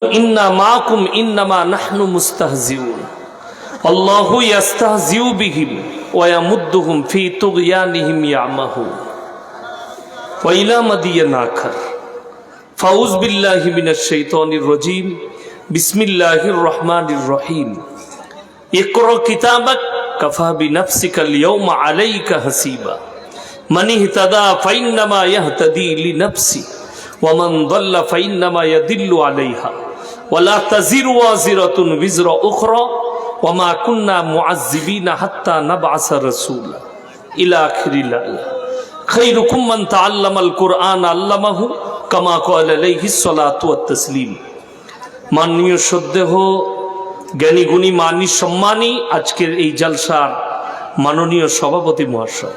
ইন্না মাকুম, ইন্নামা নাহনু মুস্তাহজিউন। আল্লাহু ইয়াস্তাহজিউ বিহিম, ওয়া ইয়ামুদ্দুহুম ফি তুগয়ানিহিম ইয়ামাহু। ওয়া ইলা মাদিয়ান আখার ফাউজ বিল্লাহি মিনাশ শাইতানির রাজীম, বিসমিল্লাহির রহমানির রহিম। ইকরা কিতাবাক, কাফা বিনাফসিকাল ইয়াওমা আলাইকা হাসিবা। মান ইহতাদা ফাইন্নামা ইয়াহতাদি লিনাফসি ওয়া মান দাল্লা ফাইন্নামা ইয়াদিল্লু আলাইহা। ওয়ালা তাজিরু ওয়াজিরাতুন বিজরা উখরা ওয়া মা কুননা মুআযযিবিনা হাত্তা নাবআসা ইলা আখিরিল খাইরুকুম মান তাআল্লামাল কুরআন আল্লামাহু, কামা ক্বালা আলাইহি সলাতু ওয়াত মাননীয় সদ্দেহ, জ্ঞানী গুণী, মানি সম্মানী, আজকের এই জালসার মাননীয় সভাপতি মহাশয়।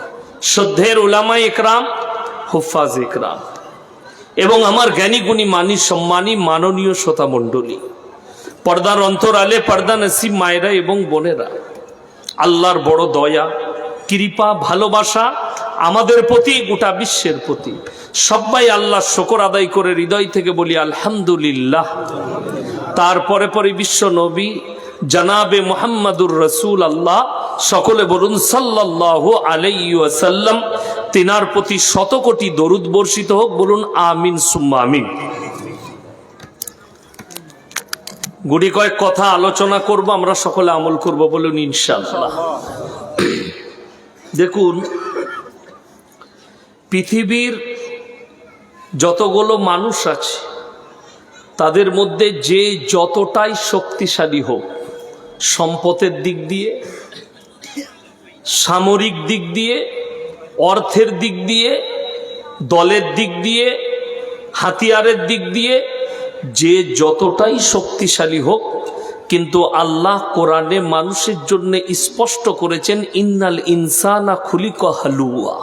শ্রদ্ধের ওলামা একরাম, হুফাজ একরাম। এবং আমার জ্ঞানী গুণী মানি সম্মানী মাননীয় শ্রোতা মণ্ডলী। পর্দার অন্তরালে পর্দা নসিব মায়েরা এবং বোনেরা। আল্লাহর বড় দয়া, কৃপা, ভালোবাসা আমাদের প্রতি, গোটা বিশ্বের প্রতি। সবাই আল্লাহ শকর আদায় করে হৃদয় থেকে বলি আলহামদুলিল্লাহ। তারপরে পরে বিশ্ব নবী, জানাবে মোহাম্মদুর রসুল আল্লাহ সকলে বলুন সাল্লাহ আলাইসাল্লাম তিনার প্রতি শত কোটি দরুদ বর্ষিত হোক, বলুন আমিন সুম্মা আমিন। গুড়ি কয়েক কথা আলোচনা করব, আমরা সকলে আমল করব বলুন ইনশাআল্লাহ। দেখুন, পৃথিবীর যতগুলো মানুষ আছে, তাদের মধ্যে যে যতটাই শক্তিশালী হোক, সম্পদের দিক দিয়ে, সামরিক দিক দিয়ে অর্থের দিক দিয়ে, দলের দিক দিয়ে, হাতিয়ারের দিক দিয়ে, যে যতটাই শক্তিশালী হোক, কিন্তু আল্লাহ কোরআনে মানুষের জন্য স্পষ্ট করেছেন, ইন্নাল ইনসানা খুলিক হালুয়া।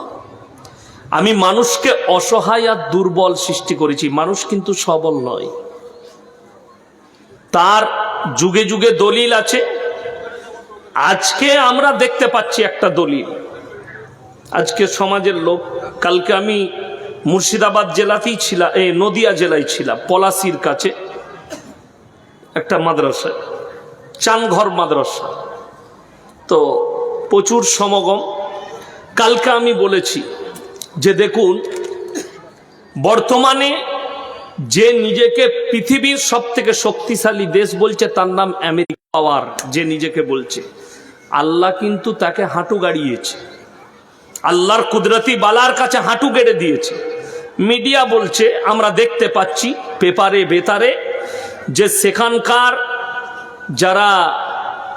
আমি মানুষকে অসহায় আর দুর্বল সৃষ্টি করেছি, মানুষ কিন্তু সবল নয়। তার যুগে যুগে দলিল আছে। আজকে আমরা দেখতে পাচ্ছি একটা দলিল। আজকে সমাজের লোক, কালকে আমি মুর্শিদাবাদ জেলাতেই ছিলাম এ, নদিয়া জেলায় ছিলাম, পলাশির কাছে, একটা মাদ্রাসা চানঘর মাদ্রাসা। তো প্রচুর সমাগম। কালকে আমি বলেছি যে দেখুন, বর্তমানে যে নিজেকে পৃথিবীর সব থেকে শক্তিশালী দেশ বলছে, তার নাম আমেরিকা পাওয়ার, যে নিজেকে বলছে। আল্লাহ কিন্তু তাকে হাঁটু গাড়িয়েছে। আল্লাহর কুদরতি বালার কাছে হাঁটু গেড়ে দিয়েছে। মিডিয়া বলছে, আমরা দেখতে পাচ্ছি পেপারে বেতারে যে সেখানকার যারা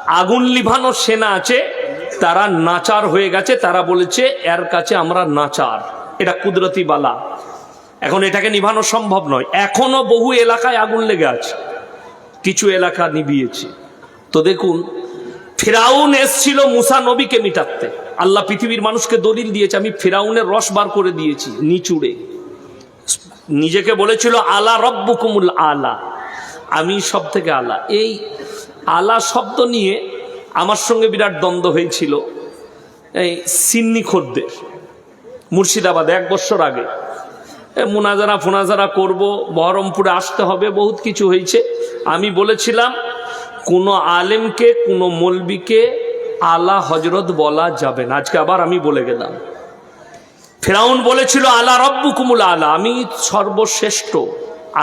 আগুন লিভানো সেনা আছে, তারা নাচার হয়ে গেছে। তারা বলেছে, এর কাছে আমরা নাচার। এটা কুদরতি বালা। এখন এটাকে নিভানো সম্ভব নয়। এখনও বহু এলাকায় আগুন লেগে আছে। কিছু এলাকা নিভিয়েছে। তো দেখুন, ফেরাউন এসছিল মুসা নবীকে মিটাতে। আল্লাহ পৃথিবীর মানুষকে দলিল দিয়েছে, আমি ফেরাউনের রস বার করে দিয়েছি নিচুড়ে। নিজেকে বলেছিল, আলা রব্বুকুমুল আলা। আমি সব থেকে আলা। এই আলা শব্দ নিয়ে আমার সঙ্গে বিরাট দ্বন্দ্ব হয়েছিল। এই সিন্নি খদ্দের মুর্শিদাবাদে এক বছর আগে। মোনাজারা ফোনাজারা করব, বহরমপুরে আসতে হবে, বহুত কিছু হয়েছে। আমি বলেছিলাম, কোনো আলেমকে, কোনো মলবিকে আলা হজরত বলা যাবে না। আজকে আবার আমি বলে গেলাম। ফেরাউন বলেছিল, আলা রব্বু কুমুল আলা আমি সর্বশ্রেষ্ঠ।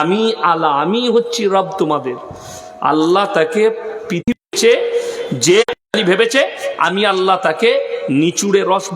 আমি আলা, আমি হচ্ছি রব তোমাদের। আল্লাহ তাকে পৃথিবীতে যে ভেবেছে, আমি আল্লাহ তাকে নিচুড়ে রস